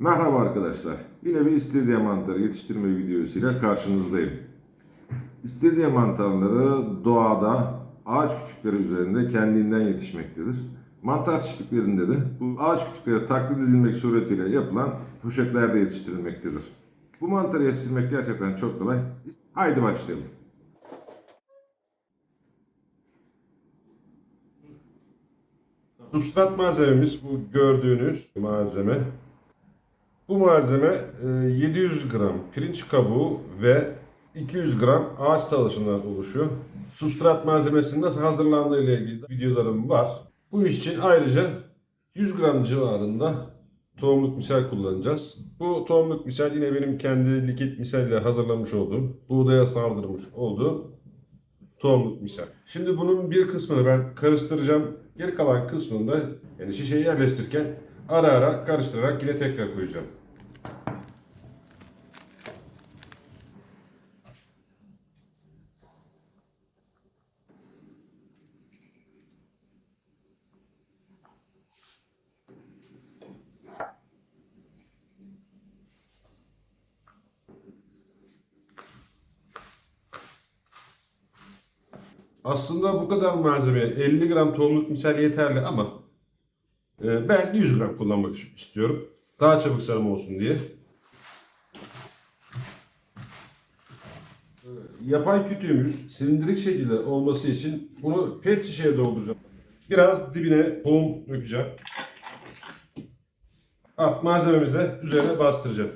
Merhaba arkadaşlar. Yine bir istiridye mantarı yetiştirme videosuyla karşınızdayım. İstiridye mantarları doğada ağaç kütükleri üzerinde kendinden yetişmektedir. Mantar çiftliklerinde de bu ağaç kütükleri taklit edilmek suretiyle yapılan poşetlerde yetiştirilmektedir. Bu mantarı yetiştirmek gerçekten çok kolay. Haydi başlayalım. Substrat malzememiz bu gördüğünüz malzeme. Bu malzeme e, 700 gram pirinç kabuğu ve 200 gram ağaç talışından oluşuyor. Substrat malzemesinin nasıl hazırlandığı ile ilgili videolarım var. Bu iş için ayrıca 100 gram civarında tohumluk misal kullanacağız. Bu tohumluk misal yine benim kendi likit misal ile hazırlamış olduğum, buğdaya sardırmış olduğum tohumluk misal. Şimdi bunun bir kısmını ben karıştıracağım. Geri kalan kısmını da yani şişeyi yerleştirirken ara ara karıştırarak yine tekrar koyacağım. Aslında bu kadar malzeme 50 gram tohumluk misal yeterli ama e, ben 100 gram kullanmak istiyorum. Daha çabuk sarım olsun diye. E, Yapay kütüğümüz silindirik şekilde olması için bunu pet şişeye dolduracağım. Biraz dibine tohum dökeceğim. Artık malzememizi de üzerine bastıracağım.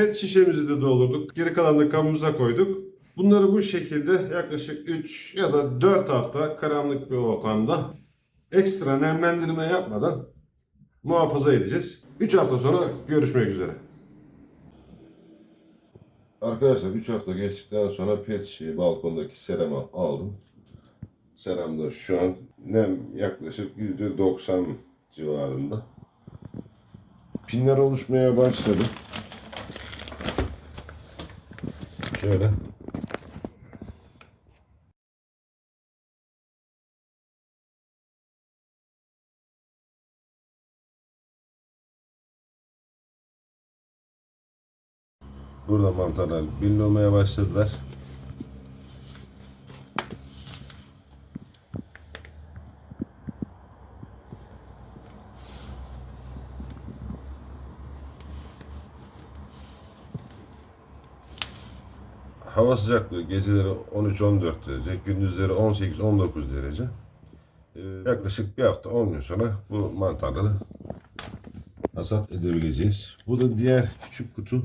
Pet şişemizi de doldurduk. Geri kalanını kabımıza koyduk. Bunları bu şekilde yaklaşık 3 ya da 4 hafta karanlık bir ortamda ekstra nemlendirme yapmadan muhafaza edeceğiz. 3 hafta sonra görüşmek üzere. Arkadaşlar 3 hafta geçtikten sonra pet şişeyi balkondaki serama aldım. Seramda şu an nem yaklaşık %90 civarında. Pinler oluşmaya başladı. Şöyle. Burada mantarlar belli olmaya başladılar. Hava sıcaklığı geceleri 13-14 derece, gündüzleri 18-19 derece. Ee, yaklaşık bir hafta 10 gün sonra bu mantarları hasat edebileceğiz. Bu da diğer küçük kutu.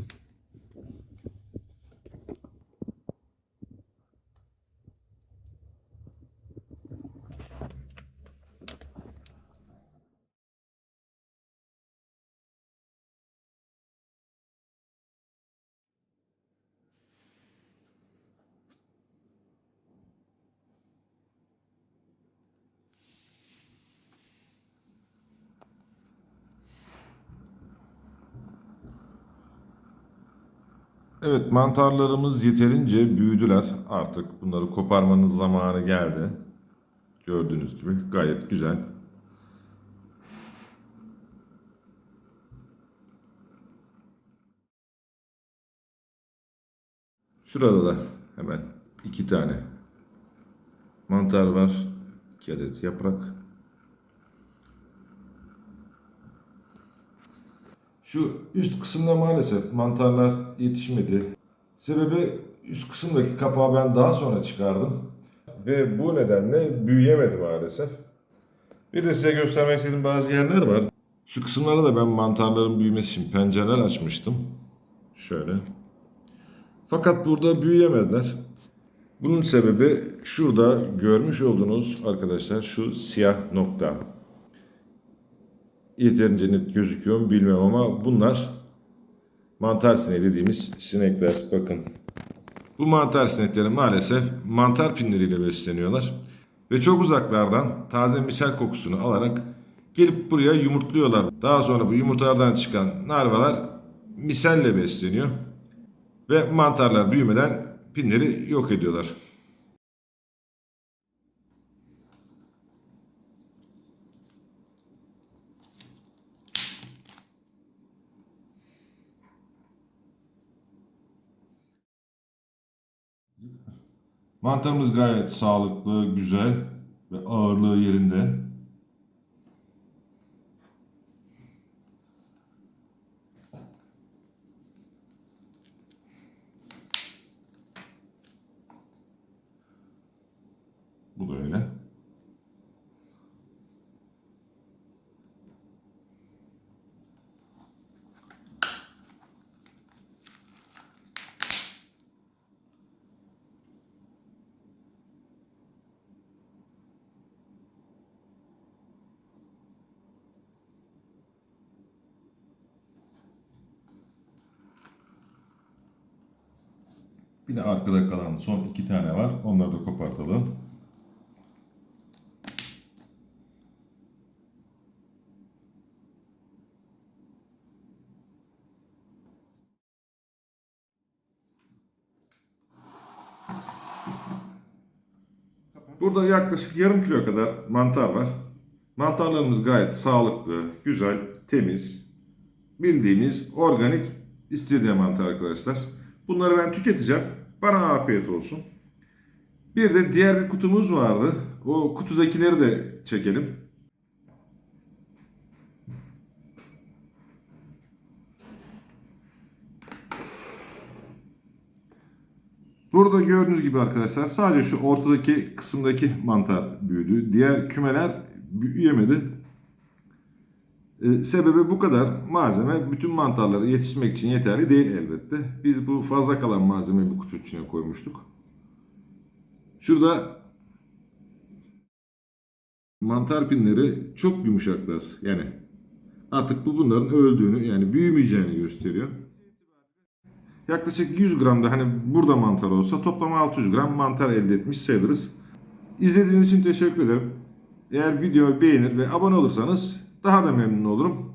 Evet mantarlarımız yeterince büyüdüler. Artık bunları koparmanın zamanı geldi. Gördüğünüz gibi gayet güzel. Şurada da hemen iki tane mantar var. İki adet yaprak. Şu üst kısımda maalesef mantarlar yetişmedi. Sebebi üst kısımdaki kapağı ben daha sonra çıkardım. Ve bu nedenle büyüyemedi maalesef. Bir de size göstermek istediğim bazı yerler var. Şu kısımlara da ben mantarların büyümesi için pencereler açmıştım. Şöyle. Fakat burada büyüyemediler. Bunun sebebi şurada görmüş olduğunuz arkadaşlar şu siyah nokta yeterince net gözüküyor mu bilmem ama bunlar mantar sineği dediğimiz sinekler. Bakın. Bu mantar sinekleri maalesef mantar pinleriyle besleniyorlar. Ve çok uzaklardan taze misal kokusunu alarak gelip buraya yumurtluyorlar. Daha sonra bu yumurtalardan çıkan larvalar misalle besleniyor. Ve mantarlar büyümeden pinleri yok ediyorlar. Mantarımız gayet sağlıklı, güzel ve ağırlığı yerinde. Bu da öyle. Bir de arkada kalan son iki tane var. Onları da kopartalım. Burada yaklaşık yarım kilo kadar mantar var. Mantarlarımız gayet sağlıklı, güzel, temiz. Bildiğimiz organik istiridye mantar arkadaşlar. Bunları ben tüketeceğim. Bana afiyet olsun. Bir de diğer bir kutumuz vardı. O kutudakileri de çekelim. Burada gördüğünüz gibi arkadaşlar sadece şu ortadaki kısımdaki mantar büyüdü. Diğer kümeler büyüyemedi. Ee, sebebi bu kadar malzeme bütün mantarlara yetişmek için yeterli değil elbette. Biz bu fazla kalan malzemeyi bu kutu içine koymuştuk. Şurada mantar pinleri çok yumuşaklar. Yani artık bu bunların öldüğünü yani büyümeyeceğini gösteriyor. Yaklaşık 100 gram da hani burada mantar olsa toplam 600 gram mantar elde etmiş sayılırız. İzlediğiniz için teşekkür ederim. Eğer videoyu beğenir ve abone olursanız daha da memnun olurum.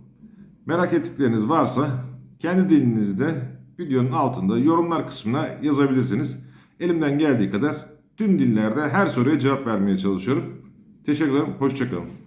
Merak ettikleriniz varsa kendi dilinizde videonun altında yorumlar kısmına yazabilirsiniz. Elimden geldiği kadar tüm dillerde her soruya cevap vermeye çalışıyorum. Teşekkür ederim. Hoşçakalın.